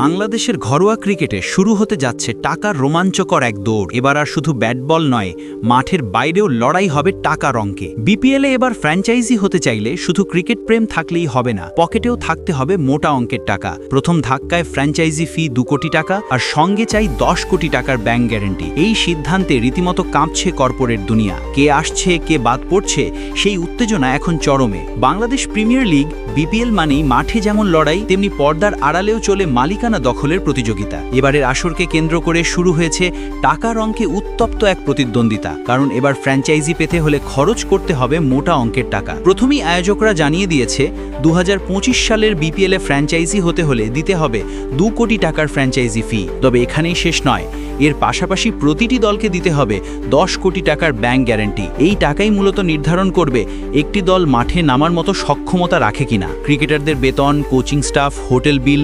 বাংলাদেশের ঘরোয়া ক্রিকেটে শুরু হতে যাচ্ছে টাকার রোমাঞ্চকর এক দৌড়। এবার আর শুধু ব্যাট বল নয়, মাঠের বাইরেও লড়াই হবে টাকার অঙ্কে। বিপিএলে এবার ফ্র্যাঞ্চাইজি হতে চাইলে শুধু ক্রিকেট প্রেম থাকলেই হবে না, পকেটেও থাকতে হবে মোটা অঙ্কের টাকা। প্রথম ধাক্কায় ফ্র্যাঞ্চাইজি ফি দু কোটি টাকা আর সঙ্গে চাই দশ কোটি টাকার ব্যাংক গ্যারেন্টি। এই সিদ্ধান্তে রীতিমতো কাঁপছে কর্পোরেট দুনিয়া। কে আসছে, কে বাদ পড়ছে, সেই উত্তেজনা এখন চরমে। বাংলাদেশ প্রিমিয়ার লিগ, বিপিএল মানেই মাঠে যেমন লড়াই, তেমনি পর্দার আড়ালেও চলে মালিকানা দখলের প্রতিযোগিতা। এবারের আসরকে কেন্দ্র করে শুরু হয়েছে টাকার অঙ্কে উত্তপ্ত এক প্রতিদ্বন্দ্বিতা, কারণ এবার ফ্র্যাঞ্চাইজি পেতে হলে খরচ করতে হবে মোটা অঙ্কের টাকা। প্রথমেই আয়োজকরা জানিয়ে দিয়েছে দু সালের বিপিএলে ফ্র্যাঞ্চাইজি হতে হলে দিতে হবে দু কোটি টাকার ফ্র্যাঞ্চাইজি ফি। তবে এখানেই শেষ নয়, এর পাশাপাশি প্রতিটি দলকে দিতে হবে দশ কোটি টাকার ব্যাংক গ্যারান্টি। এই টাকাই মূলত নির্ধারণ করবে একটি দল মাঠে নামার মতো সক্ষমতা রাখে কিনা। ক্রিকেটারদের বেতন, কোচিং স্টাফ, হোটেল বিল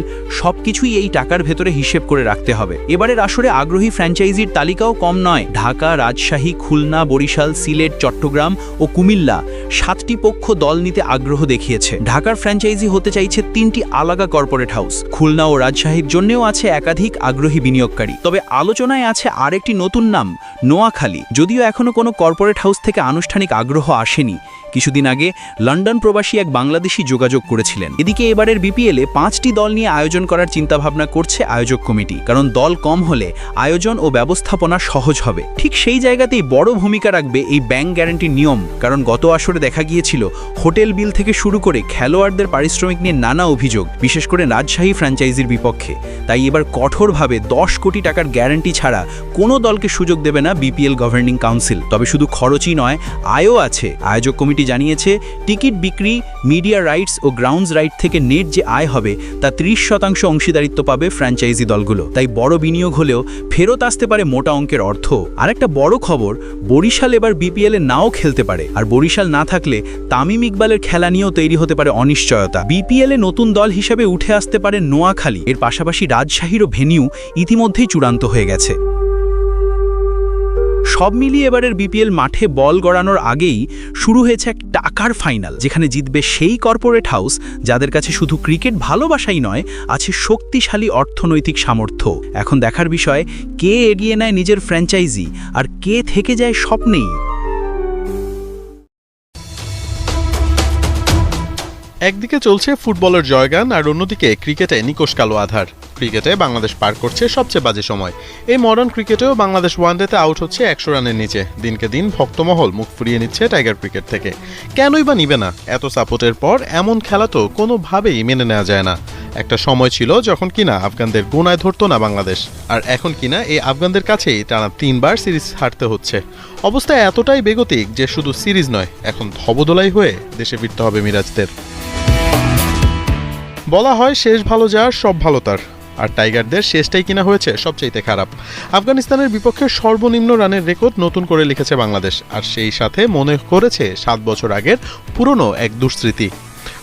এই টাকার ভেতরে হিসেব করে রাখতে হবে। এবারের আসরে আগ্রহী ফ্র্যাঞ্চাইজির তালিকাও কম নয়। ঢাকা, রাজশাহী, খুলনা, বরিশাল, সিলেট, চট্টগ্রাম ও কুমিল্লা সাতটি পক্ষ দল নিতে আগ্রহ দেখিয়েছে। ঢাকার ফ্র্যাঞ্চাইজি হতে চাইছে তিনটি আলাদা কর্পোরেট হাউস। খুলনা ও রাজশাহীর জন্যও আছে একাধিক আগ্রহী বিনিয়োগকারী। তবে আলোচনায় আছে আরেকটি নতুন নাম, নোয়াখালী। যদিও এখনও কোনো কর্পোরেট হাউস থেকে আনুষ্ঠানিক আগ্রহ আসেনি। কিছুদিন আগে লন্ডন প্রবাসী এক বাংলাদেশি যোগাযোগ করেছিলেন। এদিকে এবারের বিপিএলে পাঁচটি দল নিয়ে আয়োজন করার চিন্তাভাবনা করছে আয়োজক কমিটি, কারণ দল কম হলে আয়োজন ও ব্যবস্থাপনা সহজ হবে। ঠিক সেই জায়গাতেই বড় ভূমিকা রাখবে এই ব্যাংক গ্যারান্টির নিয়ম, কারণ গত আসরে দেখা গিয়েছিল হোটেল বিল থেকে শুরু করে খেলোয়াড়দের পারিশ্রমিক নিয়ে নানা অভিযোগ, বিশেষ করে রাজশাহী ফ্র্যাঞ্চাইজির বিপক্ষে। তাই এবার কঠোরভাবে দশ কোটি টাকার গ্যারান্টি ছাড়া কোনো দলকে সুযোগ দেবে না বিপিএল গভর্নিং কাউন্সিল। তবে শুধু খরচই নয়, আয়ও আছে। আয়োজক কমিটি জানিয়েছে, টিকিট বিক্রি, মিডিয়া রাইটস ও গ্রাউন্ডস রাইট থেকে নেট যে আয় হবে, তা ত্রিশ শতাংশ অংশীদারিত্ব পাবে ফ্র্যাঞ্চাইজি দলগুলো। তাই বড় বিনিয়োগ হলেও ফেরত আসতে পারে মোটা অঙ্কের অর্থ। আর একটা বড় খবর, বরিশাল এবার বিপিএলে নাও খেলতে পারে। আর বরিশাল না থাকলে তামিম ইকবালের খেলা নিয়েও তৈরি হতে পারে অনিশ্চয়তা। বিপিএলে নতুন দল হিসেবে উঠে আসতে পারে নোয়াখালী। এর পাশাপাশি রাজশাহীরও ভেনিউ ইতিমধ্যেই চূড়ান্ত হয়ে গেছে। সব মিলিয়ে এবারের বিপিএল মাঠে বল গড়ানোর আগেই শুরু হয়েছে এক টাকার ফাইনাল, যেখানে জিতবে সেই কর্পোরেট হাউস যাদের কাছে শুধু ক্রিকেট ভালোবাসাই নয়, আছে শক্তিশালী অর্থনৈতিক সামর্থ্য। এখন দেখার বিষয়, কে এগিয়ে নেয় নিজের ফ্র্যাঞ্চাইজি আর কে থেকে যায় স্বপ্নেই? একদিকে চলছে ফুটবলের জয়গান আর অন্যদিকে ক্রিকেটে নিকোষ কালো আধার। ক্রিকেটে বাংলাদেশ পার করছে সবচেয়ে বাজে সময়। এই মডার্ন ক্রিকেটেও বাংলাদেশ ওয়ানডেতে আউট হচ্ছে একশো রানের নিচে। দিনকে দিন ভক্তমহল মুখ ফুরিয়ে নিচ্ছে টাইগার ক্রিকেট থেকে। কেনই বা নিবে না? এত সাপোর্টের পর এমন খেলা তো কোনোভাবেই মেনে নেওয়া যায় না। একটা সময় ছিল যখন কিনা আফগানদের গোনায় ধরতো না বাংলাদেশ। আর এখন কিনা এই আফগানদের কাছেই টানা তিনবার সিরিজ হারতে হচ্ছে। অবস্থা এতটাই বেগতিক যে শুধু সিরিজ নয়, এখন ধবদলাই হয়ে দেশে ফিরতে হবে মিরাজদের। বলা হয় শেষ ভালো যার, সব ভালো তার। আর টাইগারদের শেষটাই কিনা হয়েছে সবচাইতে খারাপ। আফগানিস্তানের বিপক্ষে সর্বনিম্ন রানের রেকর্ড নতুন করে লিখেছে বাংলাদেশ, আর সেই সাথে মনে করেছে সাত বছর আগের পুরনো এক দুঃস্মৃতি।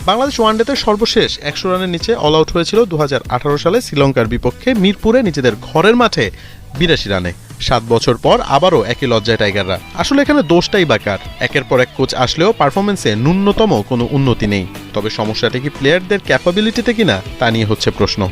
বাংলাদেশ ওয়ানডেতে সর্বশেষ একশো রানের নিচে অল আউট হয়েছিল দু হাজার আঠারো সালে শ্রীলঙ্কার বিপক্ষে মিরপুরে নিজেদের ঘরের মাঠে বিরাশি রানে। সাত বছর পর আবারও একই লজ্জায় টাইগাররা। আসলে এখানে দোষটাই বাকার একের পর এক কোচ আসলেও পারফরমেন্সে ন্যূনতম কোনো উন্নতি নেই। তবে সমস্যাটা কি প্লেয়ারদের ক্যাপাবিলিটিতে কিনা, তা নিয়ে হচ্ছে প্রশ্ন।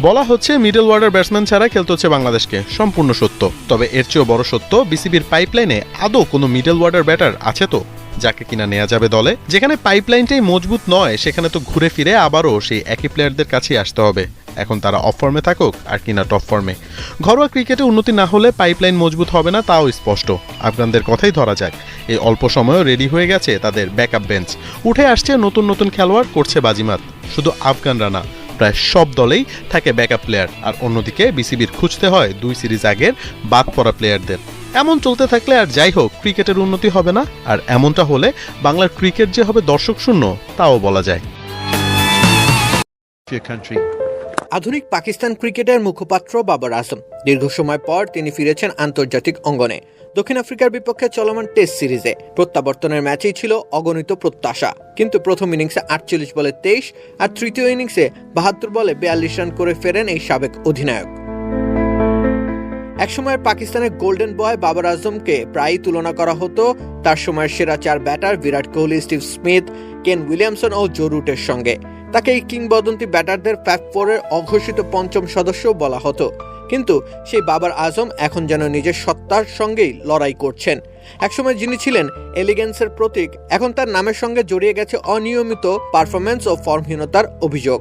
বলা হচ্ছে মিডল ওয়ার্ডার ব্যাটসম্যান ছাড়া খেলতে হচ্ছে বাংলাদেশকে, সম্পূর্ণ সত্য। তবে এর চেয়েও বড় সত্য, বিসিবির পাইপলাইনে আদৌ কোনো মিডল ওয়ার্ডার ব্যাটার আছে তো, যাকে কিনা নেওয়া যাবে দলে। যেখানে পাইপলাইনটাই মজবুত নয়, সেখানে তো ঘুরে ফিরে আবারও সেই একই প্লেয়ারদের কাছেই আসতে হবে। এখন তারা অফ ফর্মে থাকুক আর কিনা টপ ফর্মে ঘরোয়া ক্রিকেটে উন্নতি না হলে পাইপলাইন মজবুত হবে না, তাও স্পষ্ট। আফগানদের কথাই ধরা যাক। এই অল্প সময়ও রেডি হয়ে গেছে তাদের ব্যাকআপ বেঞ্চ উঠে আসছে নতুন নতুন খেলোয়াড়, করছে বাজিমাত। শুধু আফগানরা না, প্রায় সব দলেই থাকে ব্যাকআপ প্লেয়ার আর অন্যদিকে বিসিবির খুঁজতে হয় দুই সিরিজ আগের বাদ পড়া প্লেয়ারদের এমন চলতে থাকলে আর যাই হোক, ক্রিকেটের উন্নতি হবে না। আর এমনটা হলে বাংলার ক্রিকেট যে হবে দর্শক শূন্য, তাও বলা যায়. আধুনিক পাকিস্তান ক্রিকেটের মুখপাত্র বাবর আজম। দীর্ঘ সময় পর তিনি ফিরেছেন আন্তর্জাতিক অঙ্গনে। দক্ষিণ আফ্রিকার বিপক্ষে চলমান টেস্ট সিরিজে। প্রত্যাবর্তনের ম্যাচেই ছিল অগণিত প্রত্যাশা। কিন্তু প্রথম ইনিংসে আটচল্লিশ বলে তেইশ আর তৃতীয় ইনিংসে বাহাত্তর বলে বিয়াল্লিশ রান করে ফেরেন এই সাবেক অধিনায়ক। একসময়ের পাকিস্তানের গোল্ডেন বয় বাবর আজমকে প্রায়ই তুলনা করা হতো তার সময়ের সেরা চার batter Virat Kohli, Steve Smith, Kane Williamson ও জো রুটের সঙ্গে। তাকে এই কিংবদন্তি ব্যাটারদের ফ্যাপ ফোরের অঘোষিত পঞ্চম সদস্য বলা হতো। কিন্তু সেই বাবার আজম এখন যেন নিজের সত্তার সঙ্গেই লড়াই করছেন। একসময় যিনি ছিলেন এলিগেন্সের প্রতীক, এখন তার নামের সঙ্গে জড়িয়ে গেছে অনিয়মিত পারফরমেন্স ও ফর্মহীনতার অভিযোগ।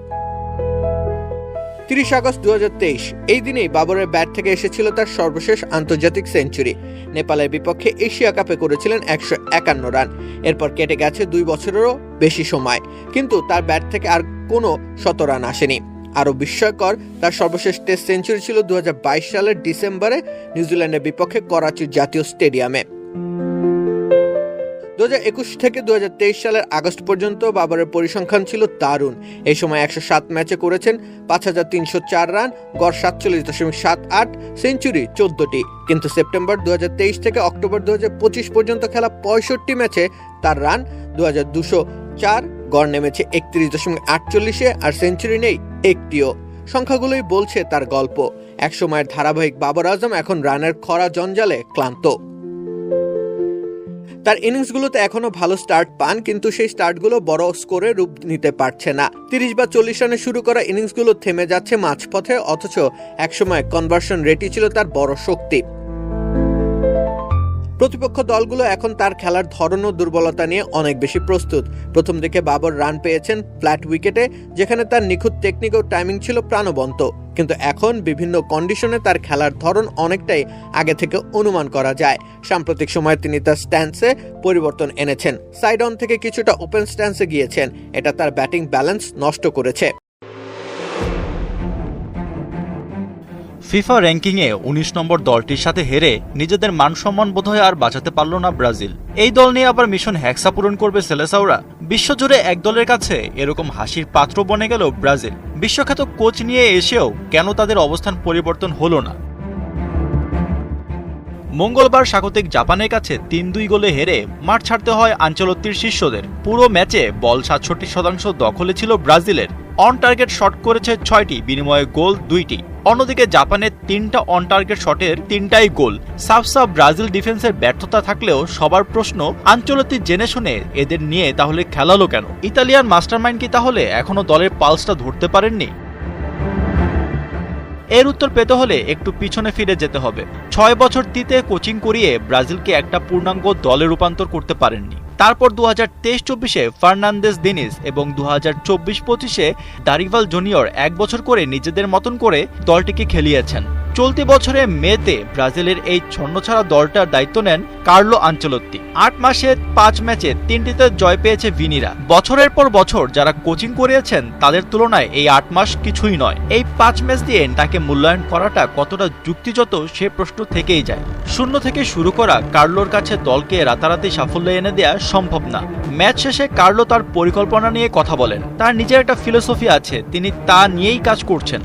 তিরিশ আগস্ট দু হাজার তেইশ। এই দিনেই বাবরের ব্যাট থেকে এসেছিল তার সর্বশেষ আন্তর্জাতিক সেঞ্চুরি। নেপালের বিপক্ষে এশিয়া কাপে করেছিলেন একশো একান্ন রান। এরপর কেটে গেছে দুই বছরেরও বেশি সময়। কিন্তু তার ব্যাট থেকে আর কোনো শত রান আসেনি। আরও বিস্ময়কর, তার সর্বশেষ টেস্ট সেঞ্চুরি ছিল দু হাজার বাইশ সালের ডিসেম্বরে নিউজিল্যান্ডের বিপক্ষে করাচির জাতীয় স্টেডিয়ামে। দু থেকে দু হাজার তেইশ সালের আগস্ট পর্যন্ত বাবরের পরিসংখ্যান ছিল দারুণ। এই সময় একশো সাত ম্যাচে করেছেন পাঁচ হাজার তিনশো চার রান, গড় সাতচল্লিশ দশমিক সাত আট, সেঞ্চুরি চোদ্দটি। কিন্তু সেপ্টেম্বর দু হাজার তেইশ থেকে অক্টোবর দু হাজার পঁচিশ পর্যন্ত খেলা পঁয়ষট্টি ম্যাচে তার রান দু হাজার দুশো চার, গড় নেমেছে একত্রিশ দশমিক আটচল্লিশে আর সেঞ্চুরি নেই একটিও। সংখ্যাগুলোই বলছে তার গল্প। একসময়ের ধারাবাহিক বাবর আজম এখন রানের খরা জঞ্জালে ক্লান্ত। তার ইনিংসগুলোতে এখনও ভালো স্টার্ট পান, কিন্তু সেই স্টার্টগুলো বড় স্কোরে রূপ নিতে পারছে না। তিরিশ বা চল্লিশ রানে শুরু করা ইনিংসগুলো থেমে যাচ্ছে মাঝপথে, অথচ একসময় কনভার্সন রেটই ছিল তার বড় শক্তি। প্রতিপক্ষ দলগুলো এখন তার খেলার ধরন ও দুর্বলতা নিয়ে অনেক বেশি প্রস্তুত। প্রথম দিকে বাবর রান পেয়েছেন ফ্ল্যাট উইকেটে, যেখানে তার নিখুঁত টেকনিক ও টাইমিং ছিল প্রাণবন্ত। কিন্তু এখন বিভিন্ন কন্ডিশনে তার খেলার ধরন অনেকটাই আগে থেকে অনুমান করা যায়। সাম্প্রতিক সময়ে তিনি তার স্ট্যান্সে পরিবর্তন এনেছেন। সাইড অন থেকে কিছুটা ওপেন স্ট্যান্সে গিয়েছেন। এটা তার ব্যাটিং ব্যালেন্স নষ্ট করেছে। ফিফা র্যাঙ্কিংয়ে উনিশ নম্বর দলটির সাথে হেরে নিজেদের মানসম্মান বোধহয় আর বাঁচাতে পারল না ব্রাজিল। এই দল নিয়ে আবার মিশন হ্যাক্সা পূরণ করবে সেলেসাওরা। বিশ্বজুড়ে এক দলের কাছে এরকম হাসির পাত্র বনে গেল ব্রাজিল। বিশ্বখ্যাত কোচ নিয়ে এসেও কেন তাদের অবস্থান পরিবর্তন হলো না? মঙ্গলবার স্বাগতিক জাপানের কাছে তিন দুই গোলে হেরে মাঠ ছাড়তে হয় আঞ্চলত্তির শিষ্যদের। পুরো ম্যাচে বল সাতষট্টি শতাংশ দখলে ছিল ব্রাজিলের। অন টার্গেট শট করেছে ছয়টি, বিনিময়ে গোল দুইটি। অন্যদিকে জাপানের তিনটা অন টার্গেট শটের তিনটাই গোল। সাফ সাফ ব্রাজিল ডিফেন্সের ব্যর্থতা থাকলেও সবার প্রশ্ন, আঞ্চলতি জেনে শুনে এদের নিয়ে তাহলে খেলালো কেন? ইতালিয়ান মাস্টারমাইন্ড কি তাহলে এখনও দলের পালসটা ধরতে পারেননি? এর উত্তর পেতে হলে একটু পিছনে ফিরে যেতে হবে। ছয় বছর তিতে কোচিং করিয়ে ব্রাজিলকে একটা পূর্ণাঙ্গ দলে রূপান্তর করতে পারেননি। তারপর দু হাজার তেইশ চব্বিশে ফার্নান্দেস দিনিস এবং দু হাজার চব্বিশ পঁচিশে দারিভাল জুনিয়র এক বছর করে নিজেদের মতন করে দলটিকে খেলিয়েছেন। চলতি বছরে মেতে ব্রাজিলের এই ছন্নছাড়া দলটার দায়িত্ব নেন কার্লো আঞ্চলত্তি। আট মাসে পাঁচ ম্যাচে তিনটিতে জয় পেয়েছে ভিনিরা। বছরের পর বছর যারা কোচিং করিয়েছেন, তাদের তুলনায় এই আট মাস কিছুই নয়। এই পাঁচ ম্যাচ দিয়ে তাকে মূল্যায়ন করাটা কতটা যুক্তিযত সে প্রশ্ন থেকেই যায়। শূন্য থেকে শুরু করা কার্লোর কাছে দলকে রাতারাতি সাফল্য এনে দেয়া সম্ভব না। ম্যাচ শেষে কার্লো তার পরিকল্পনা নিয়ে কথা বলেন। তার নিজের একটা ফিলোসফি আছে, তিনি তা নিয়েই কাজ করছেন।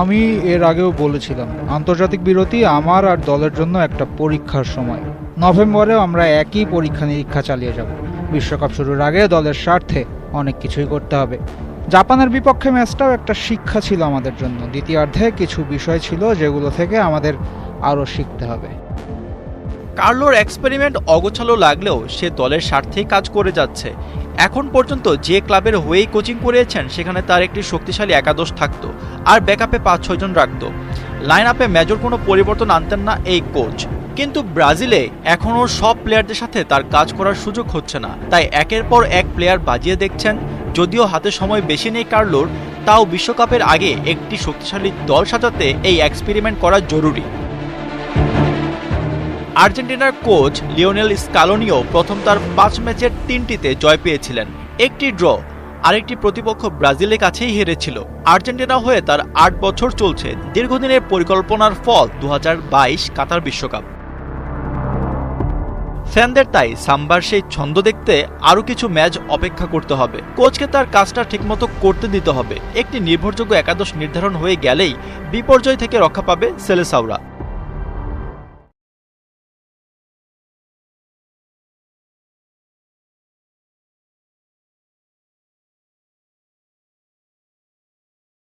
আমি এর আগেও বলেছিলাম, আন্তর্জাতিক বিরতি আমার আর দলের জন্য একটা পরীক্ষার সময়। নভেম্বরেও আমরা একই পরীক্ষা নিরীক্ষা চালিয়ে যাব। বিশ্বকাপ শুরুর আগে দলের স্বার্থে অনেক কিছুই করতে হবে। জাপানের বিপক্ষে ম্যাচটাও একটা শিক্ষা ছিল আমাদের জন্য। দ্বিতীয়ার্ধে কিছু বিষয় ছিল যেগুলো থেকে আমাদের আরও শিখতে হবে। কার্লোর এক্সপেরিমেন্ট অগোছালো লাগলেও সে দলের স্বার্থেই কাজ করে যাচ্ছে। এখন পর্যন্ত যে ক্লাবের হয়েই কোচিং করিয়েছেন, সেখানে তার একটি শক্তিশালী একাদশ থাকত আর ব্যাকআপে পাঁচ ছয়জন রাখত। লাইন আপে মেজর কোনো পরিবর্তন আনতেন না এই কোচ। কিন্তু ব্রাজিলে এখনও সব প্লেয়ারদের সাথে তার কাজ করার সুযোগ হচ্ছে না। তাই একের পর এক প্লেয়ার বাজিয়ে দেখছেন। যদিও হাতে সময় বেশি নেই কার্লোর, তাও বিশ্বকাপের আগে একটি শক্তিশালী দল সাজাতে এই এক্সপেরিমেন্ট করা জরুরি। আর্জেন্টিনার কোচ লিওনেল স্কালোনিও প্রথম তার পাঁচ ম্যাচের তিনটিতে জয় পেয়েছিলেন। একটি ড্র, আরেকটি প্রতিপক্ষ ব্রাজিলের কাছেই হেরেছিল। আর্জেন্টিনা হয়ে তার আট বছর চলছে। দীর্ঘদিনের পরিকল্পনার ফল দু হাজার বাইশ কাতার বিশ্বকাপ। ফ্যানদের তাই সাম্বার সেই ছন্দ দেখতে আরও কিছু ম্যাচ অপেক্ষা করতে হবে। কোচকে তার কাজটা ঠিকমতো করতে দিতে হবে। একটি নির্ভরযোগ্য একাদশ নির্ধারণ হয়ে গেলেই বিপর্যয় থেকে রক্ষা পাবে সেলেসাওরা